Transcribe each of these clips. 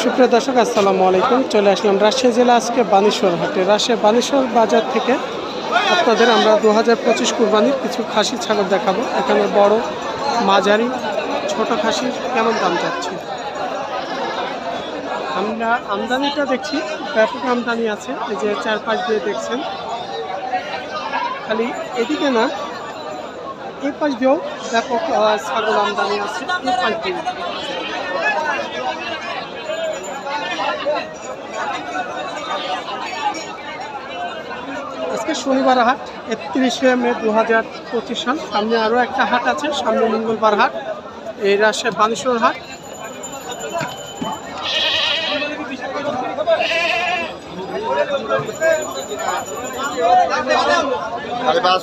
সুপ্রিয় দর্শক, আসসালামু আলাইকুম। চলে আসলাম রাজশাহী জেলা আজকে বানেশ্বর হাটে। রাজশাহী বানেশ্বর বাজার থেকে আপনাদের আমরা দু হাজার পঁচিশ কুরবানির কিছু খাসি ছাগল দেখাবো। এখানে বড়, মাঝারি, ছোট খাসির কেমন দাম যাচ্ছে আমরা আমদানিটা দেখছি, ব্যাপক আমদানি আছে। এই যে চার পাঁচ দিয়ে দেখছেন, খালি এদিকে না এই পাশ দিয়েও ব্যাপক ছাগল আমদানি আছে। এই পাশ দিয়ে আজকে শনিবার হাট, একত্রিশে মে দু হাজার পঁচিশ সাল। সামনে আরও একটা হাট আছে, সামনে মঙ্গলবার হাট, এই রাজশাহী বানেশ্বর হাট।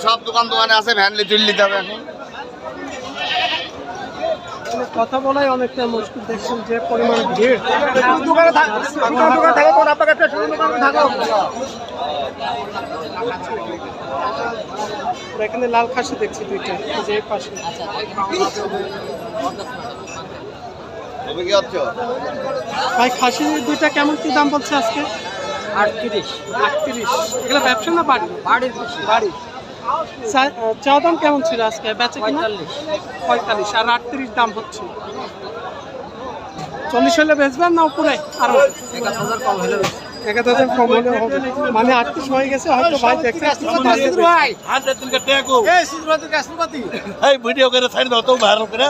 সব দোকান দোকানে আছে, ভ্যান লিচুল নিতে হবে এখানে। কথা বলাই অনেকটা মুশকিল দেখছেন যে পরিমাণ ভিড়। দোকানে দোকান কোন আপনার কাছে দোকানে এখানে লাল খাসি দেখছি দুইটা যে পাশে। ভাই খাসি দুইটা কেমন কি দাম বলছে আজকে? আটত্রিশ। আটত্রিশ। এগুলো ব্যবসা না বাড়ি? বাড়ির বাড়ি চাওয়া দাম কেমন ছিল আজকে? বেচে পঁয়তাল্লিশ পঁয়তাল্লিশ। আর আটত্রিশ দাম হচ্ছে। চল্লিশ হলে বেচবেন না উপরে? আরও। এক হাজার কম হলে এক হাজার কম হলে হবে। মানে আটত্রিশ হয়ে গেছে হয়তো ভাই এই ভিডিও করে সাইড দাও তো ভাইরাল করে।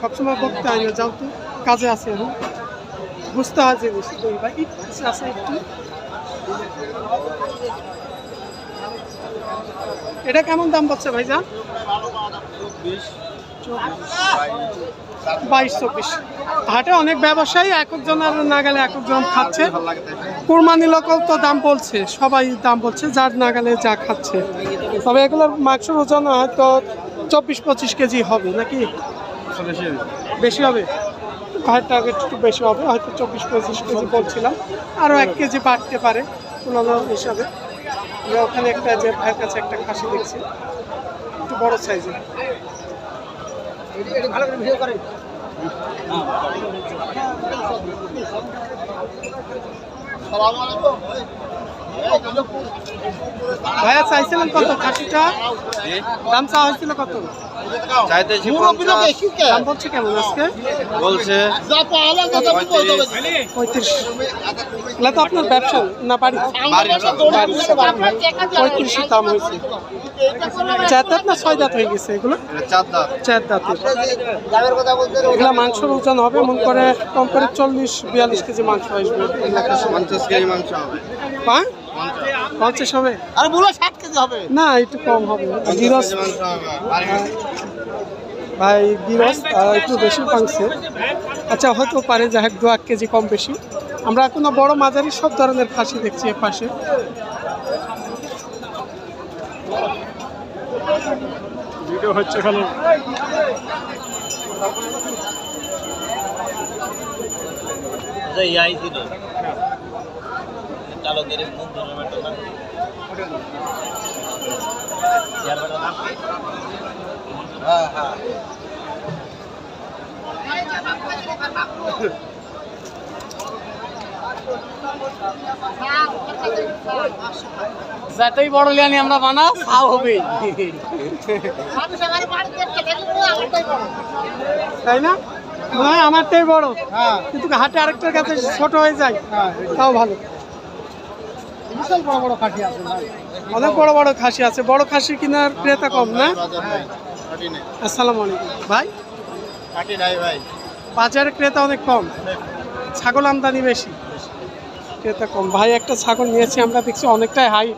সবসময় করতে হয় যাও তো। কাজে আছে এখন। বুঝতে হয় যে বুঝতে ভাই আছে একটু? এটা কেমন দাম পাচ্ছে ভাইজান? বাইশ চব্বিশ। হাটে অনেক ব্যবসায়ী, এক একজন আর না গেলে এক একজন খাচ্ছে। কুরবানি লোকও তো দাম বলছে, সবাই দাম বলছে, যার না গেলে যা খাচ্ছে। তবে এগুলোর মাংসের ওজন হয়তো চব্বিশ পঁচিশ কেজি হবে, নাকি? বেশি হবে। ভাইয়ের টার্গেট একটু বেশি হবে, হয়তো চব্বিশ পঁচিশ কেজি বলছিলাম। আরও এক কেজি বাড়তে পারে তুলনা হিসাবে। আমরা ওখানে একটা যে ভাইয়ের কাছে একটা খাসি দেখছি। একটু বড় সাইজের ভালো করে ভিডিও করেন ভাইয়া চাইছিলেন কত? খাসিটা? দাম চাওয়া হয়েছিল কত? চাইতেছি দাম বলছে কেমন আজকে? বলছে। পঁয়ত্রিশ। এগুলো তো আপনার ব্যবসা না বাড়ি? পঁয়ত্রিশ দাম হয়েছে। চার দাঁত না ছয় দাঁত হয়ে গেছে এগুলো? চার দাঁত। এগুলা মাংসের ওজন হবে মন করে কম করে চল্লিশ বিয়াল্লিশ কেজি মাংস আসবে। মাংস হবে। হ্যাঁ পঞ্চাশ হবে। আরে বলো ষাট কেজি হবে। না একটু কম হবে। গিরস। ভাই গিরস একটু বেশি পাংছে। আচ্ছা হয়তো পারে যা হোক দু এক কেজি কম বেশি। আমরা এখনও বড় মাঝারি সব ধরনের ফাঁসি দেখছি এ পাশে। ভিডিও হচ্ছে এখানে। ইয়াই ছিল চালকের মুখ নাম? কি? হ্যাঁ হ্যাঁ। যতই বড় লিয়ানি আমরা বানা খাও হবে। তাই না? হয় আমারটাই বড়। কিন্তু হাটে আরেকটার কাছে ছোট হয়ে যায় তাও ভালো। বিশাল বড় বড় খাসি আছে অনেক বড় বড় খাসি আছে। বড় খাসি কেনার ক্রেতা কম না? আসসালামু আলাইকুম। ভাই? কাটি নাই ভাই। বাজারে ক্রেতা অনেক কম? ছাগল আমদানি বেশি। ক্রেতা কম। ভাই একটা ছাগল নিয়েছি আমরা দেখছি অনেকটাই হাই।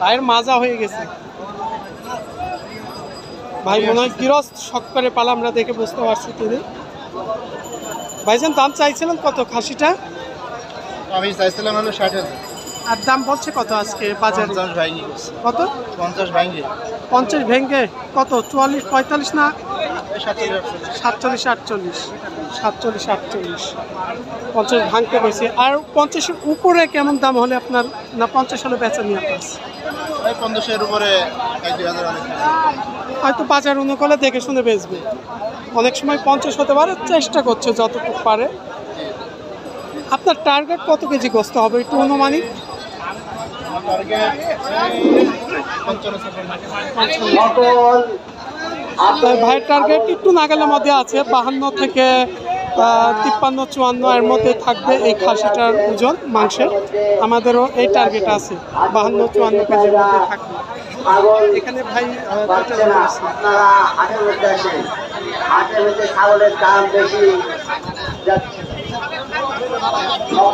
ভাইয়ের মাজা হয়ে গেছে। ভাই মনে হয় গৃহস্থ শখ করে পালা আমরা দেখে বুঝতে পারছি তিনি। ভাইজান দাম চাইছিলেন কত খাসিটা? আমি চাইছিলাম হলো ষাট হাজার। আর দাম বলছে কত আজকে বাজারে? পঞ্চাশ ভাঙ্গি কত? পঞ্চাশ ভাঙ্গি পঞ্চাশ ভেঙ্গে কত? চুয়াল্লিশ পঁয়তাল্লিশ না? সাতচল্লিশ আটচল্লিশ। সাতচল্লিশ আটচল্লিশ। পঞ্চাশ ভাঙতে পেয়েছি আর পঞ্চাশের উপরে কেমন দাম হলে আপনার না পঞ্চাশ হলে বেচা নিয়ে আপনার পঞ্চাশের উপরে হয়তো বাজার অনুকূলে দেখে শুনে বেচবে। অনেক সময় পঞ্চাশ হতে পারে চেষ্টা করছে যতটুকু পারে। আপনার টার্গেট কত কেজি গোস্ত হবে? একটু অনুমানিক। ভাইয়ের টার্গেট একটু নাগালের মধ্যে আছে, বাহান্ন থেকে তিপ্পান্ন, চুয়ান্ন এর মধ্যে থাকবে এই খাসিটার ওজন, মাংসের। আমাদেরও এই টার্গেট আছে, বাহান্ন, চুয়ান্ন কেজির মধ্যে থাকবে। এখানে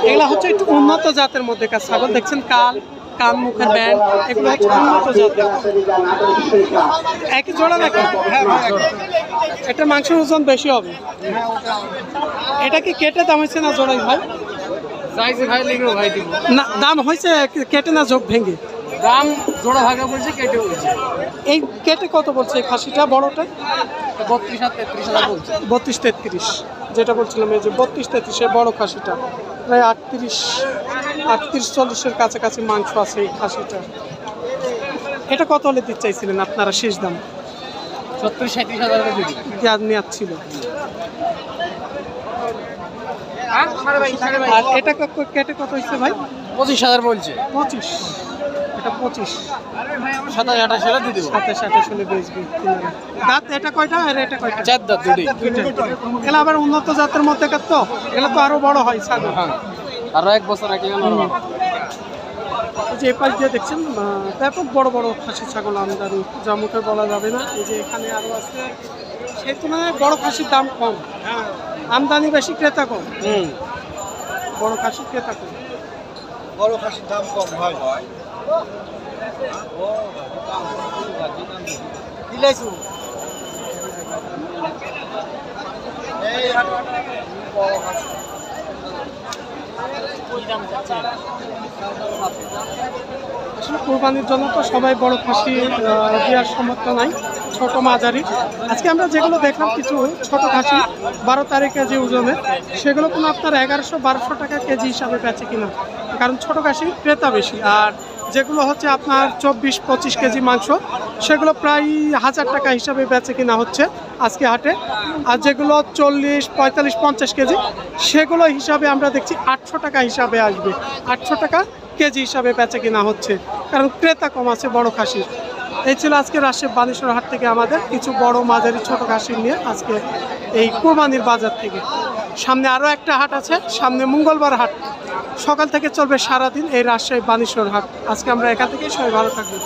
এগুলা হচ্ছে একটু উন্নত জাতের মধ্যে ছাগল, দেখছেন কান কান মুখের ব্যান্ড এগুলো হচ্ছে উন্নত জাতের একই জোড়া নাকি এটা মাংসের ওজন বেশি হবে। এটা কি কেটে দাম হয়েছে না জোড়াই ভাই? না দাম হয়েছে কেটে না যোগ ভেঙে? দাম জোড়া ভাগে বলছে কেটে বলছে। এই কেটে কত বলছে খাসিটা বড়টা? বত্রিশ আর তেত্রিশ হাজার বলছে। বত্রিশ তেত্রিশ যেটা বলছিলাম এই যে বত্রিশ তেত্রিশের বড় খাসিটা প্রায় আটত্রিশ আটত্রিশ চল্লিশের কাছাকাছি মাংস আছে এই খাসিটা। এটা কত হলে দিতে চাইছিলেন আপনারা শেষ দাম? সত্তর সাঁত্রিশ হাজার নেওয়ার ছিল। আর? এটা কেটে কত ভাই? পঁচিশ হাজার বলছে। পঁচিশ। এটা পঁচিশ। সাতাশ আঠাশ হাজার দিয়ে দেবো। সাতাশ আঠাশ হলে বেচবি। দাঁত এটা কয়টা আর এটা কয়টা? চার দাঁত দুটি এগুলো আবার উন্নত জাতের মধ্যে তো এগুলো তো আরও বড় হয় ছাগল। হ্যাঁ। আরও এক বছর এই যে এই পাশ দিয়ে দেখছেন ব্যাপক বড় বড় খাসি ছাগল আমদানি যা মুখে বলা যাবে না। এই যে এখানে আরও আছে সেই তুলনায় বড় খাসির দাম কম। আমদানি বেশি ক্রেতা কম। হুম। বড় খাসির ক্রেতা কম। বড় খাসির দাম কম হয়। দিলাইছু আসলে কোরবানির জন্য তো সবাই বড় খাসি দেওয়ার সমর্থ নাই, ছোট মাঝারি। আজকে আমরা যেগুলো দেখলাম, কিছু ছোট খাসি, বারো তারিখে যে ওজনে, সেগুলো কোনো আপনার এগারোশো বারোশো টাকা কেজি হিসাবে বেচে কিনা। কারণ ছোট খাসি ক্রেতা বেশি, আর যেগুলো হচ্ছে আপনার চব্বিশ, পঁচিশ কেজি মাংস, সেগুলো প্রায় হাজার টাকা হিসাবে বেচে কিনা হচ্ছে আজকে হাটে। আর যেগুলো চল্লিশ, পঁয়তাল্লিশ, পঞ্চাশ কেজি, সেগুলো হিসাবে আমরা দেখছি আটশো টাকা হিসাবে আসবে। আটশো টাকা কেজি হিসাবে বেচে কিনা হচ্ছে। কারণ ক্রেতা কম আছে, বড় খাসির। এই ছিল আজকে রাজশাহী বানেশ্বর হাট থেকে আমাদের কিছু বড় মাঝারি ছোট কাশি নিয়ে আজকে এই কোরবানির বাজার থেকে। সামনে আরও একটা হাট আছে, সামনে মঙ্গলবার হাট। সকাল থেকে চলবে সারাদিন এই রাজশাহী বানেশ্বর হাট। আজকে আমরা এখান থেকেই সবাই ভালো থাকবেন।